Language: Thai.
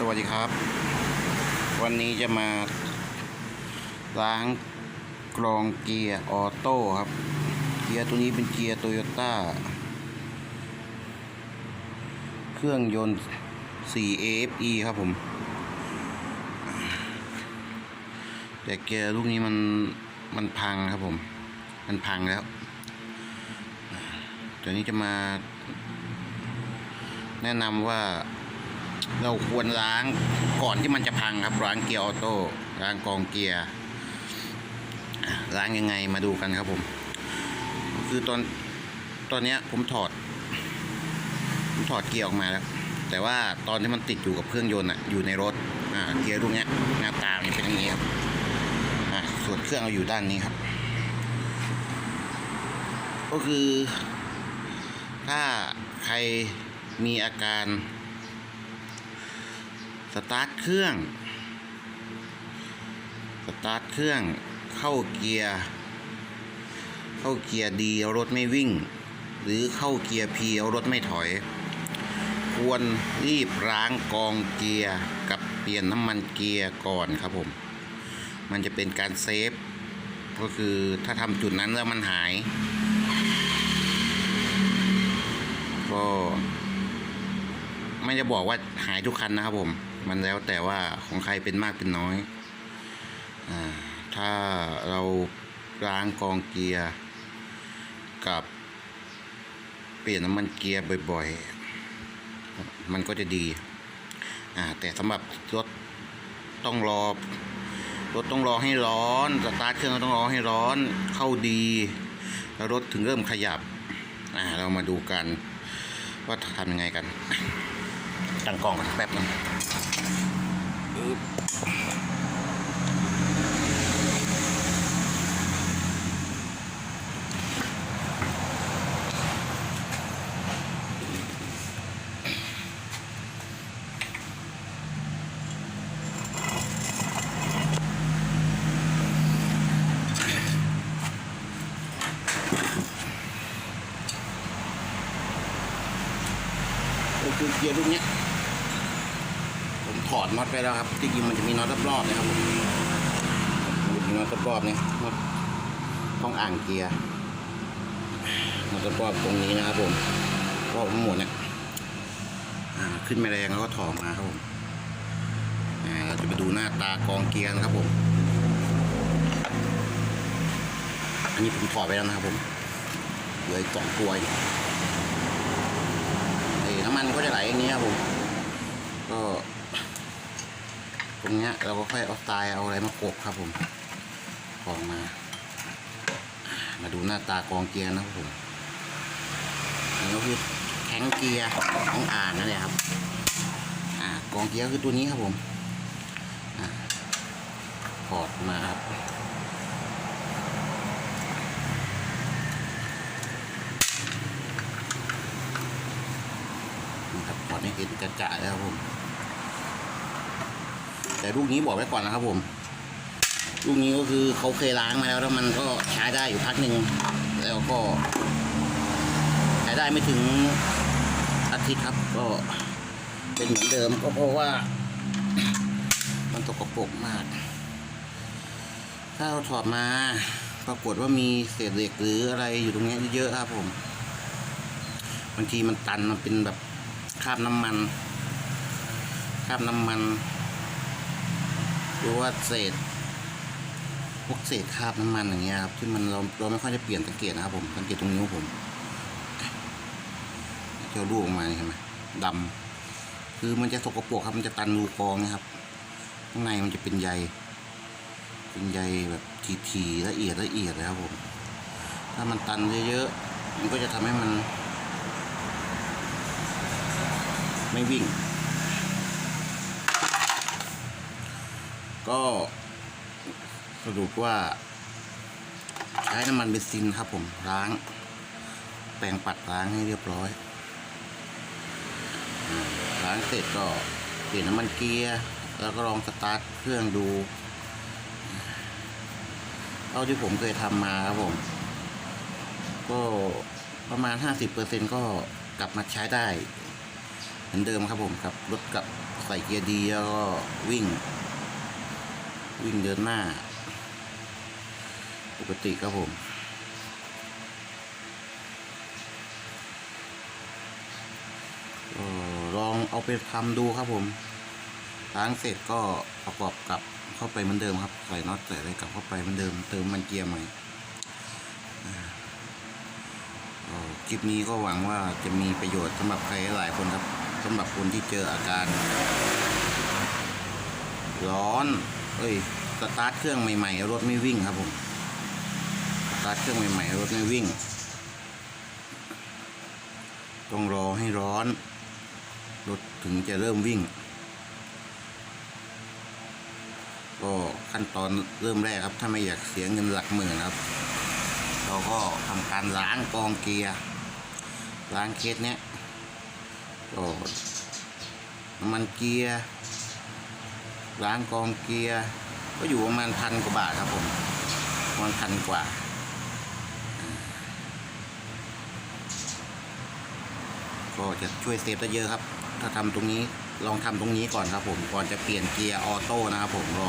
สวัสดีครับ วันนี้จะมาล้างกรองเกียร์ออโต้ครับ เกียร์ตัวนี้เป็นเกียร์โตโยต้าเครื่องยนต์ 4AFE ครับผม แต่เกียร์ลูกนี้มันมันพังครับผม มันพังแล้วเดี๋ยวนี้จะมา แนะนำว่า เราควรล้างก่อนที่มันจะพังครับล้างเกียร์ออโต้ล้างกองเกียร์ล้างยังไงมาดูกันครับผม คือตอนตอนนี้ผมถอด ผมถอดเกียร์ออกมาแล้ว แต่ว่าตอนที่มันติดอยู่กับเครื่องยนต์อะอยู่ในรถอ่าเกียร์ลูกเนี้ยหน้าตามันเป็นอย่างนี้ครับอ่าส่วนเครื่องเราอยู่ด้านนี้ครับ ก็คือถ้าใครมีอาการ สตาร์ทเครื่อง สตาร์ทเครื่องเข้าเกียร์ เข้าเกียร์ดีรถไม่วิ่ง หรือเข้าเกียร์พีรถไม่ถอย ควรรีบล้างกองเกียร์กับเปลี่ยนน้ำมันเกียร์ก่อนครับผม มันจะเป็นการเซฟ ก็คือถ้าทำจุดนั้นแล้วมันหาย ก็ไม่จะบอกว่าหายทุกคันนะครับผม มันแล้วแต่ว่าของใครเป็นมากเป็นน้อยอถ้าเราล้างกองเกียร์กับเปลี่ยนน้ำมันเกียร์บ่อยๆ มันก็จะดี แต่สำหรับรถต้องรอรถต้องรอให้ร้อนสตาร์ทเครื่องต้องรอให้ร้อนเข้าดี แล้วรถถึงเริ่มขยับเรามาดูกัน ว่าทำยังไงกัน ตั้งกล้องแป๊บนึงคือเกียร์ลูกเนี้ย ถอดน็อตไปแล้วครับจริงๆมันจะมีน็อตรอบๆนะครับผมมันจะมีน็อตรอบๆเนี่ยน็อตห้องอ่างเกียร์น็อตรอบๆตรงนี้นะครับผมรอบทั้งหมดเนี่ยขึ้นแมลงแล้วก็ถอดมาครับผมเราจะไปดูหน้าตากองเกียร์นะครับผม อันนี้ผมถอดไปแล้วนะครับผมเหลืออีกสองตัวเองไอ้น้ำมันก็จะไหลอย่างนี้ครับผม ก็ รงเนี้ยเราก็ค่อยเอาทรายเอาอะไรมากบครับผมของมา มาดูหน้าตากองเกียร์นะครับผมนี่ก็คือแข็งเกียร์ของอ่างนั่นแหละครับ อ่ากองเกียร์คือตัวนี้ครับผมถอดมาครับนี่ครับถอดให้เห็นกระจายแล้วครับผม แต่ลูกนี้บอกไว้ก่อนนะครับ ผม ลูกนี้ก็คือเขาเคยล้างมาแล้วแล้วมันก็ใช้ได้อยู่พักหนึ่งแล้วก็ใช้ได้ไม่ถึงอาทิตย์ครับ ก็เป็นเหมือนเดิมก็เพราะว่า มันตกกระปกมาก ถ้าเราถอดมาปรากฏว่ามีเศษเหล็กหรืออะไรอยู่ตรงเนี้ยเยอะครับผมบางทีมันตันมันเป็นแบบคราบน้ำมันคราบน้ำมัน หรือว่าเศษพวกเศษคราบน้ำมันอย่างเงี้ยครับที่มันเราเราไม่ค่อยได้เปลี่ยนสังเกตนะครับผมสังเกตตรงนิ้วผมเจ้าลูกออกมาเห็นไหมดำคือมันจะสกปรกครับมันจะตันรูกองนะครับข้างในมันจะเป็นใยเป็นใยแบบทีๆละเอียดละเอียดเลยครับผม ถ้ามันตันเยอะๆมันก็จะทำให้มัน ไม่วิ่ง ก็สรุปว่า ใช้น้ำมันเบนซินครับผมล้าง แปรงปัดล้างให้เรียบร้อยล้างเสร็จก็เปลี่ยนน้ำมันเกียร์ แล้วก็ลองสตาร์ทเครื่องดูเท่าที่ผมเคยทำมาครับผม ก็ประมาณ 50%ก็กลับมาใช้ได้ เหมือนเดิมครับผมกับรถกับใส่เกียร์ดีแล้วก็วิ่ง วิ่งเดินหน้า ปกติครับผม ลองเอาไปทำดูครับผมล้างเสร็จก็ประกอบกลับเข้าไปเหมือนเดิมครับ ใส่น็อตใส่อะไรกลับเข้าไปเหมือนเดิม เติมมันเกียร์ใหม่คลิปนี้ก็หวังว่าจะมีประโยชน์สำหรับใครหลายคนครับสำหรับคนที่เจออาการ ร้อน เอ้ยสตาร์ทเครื่องใหม่ๆรถไม่วิ่งครับผมสตาร์ทเครื่องใหม่ๆรถไม่วิ่ง ต้องรอให้ร้อนรถถึงจะเริ่มวิ่ง ก็ขั้นตอนเริ่มแรกครับ ถ้าไม่อยากเสียเงินหลักหมื่นครับ เราก็ทำการล้างกองเกียร์ล้างเคสเนี้ยก็น้ำมันเกียร์ ล้างกองเกียร์ก็อยู่ประมาณพันกว่าบาทครับผมประมาณพันกว่าก็จะช่วยเซฟได้เยอะครับ ถ้าทำตรงนี้ลองทำตรงนี้ก่อนครับผม ก่อนจะเปลี่ยนเกียร์ออโต้นะครับผมลอง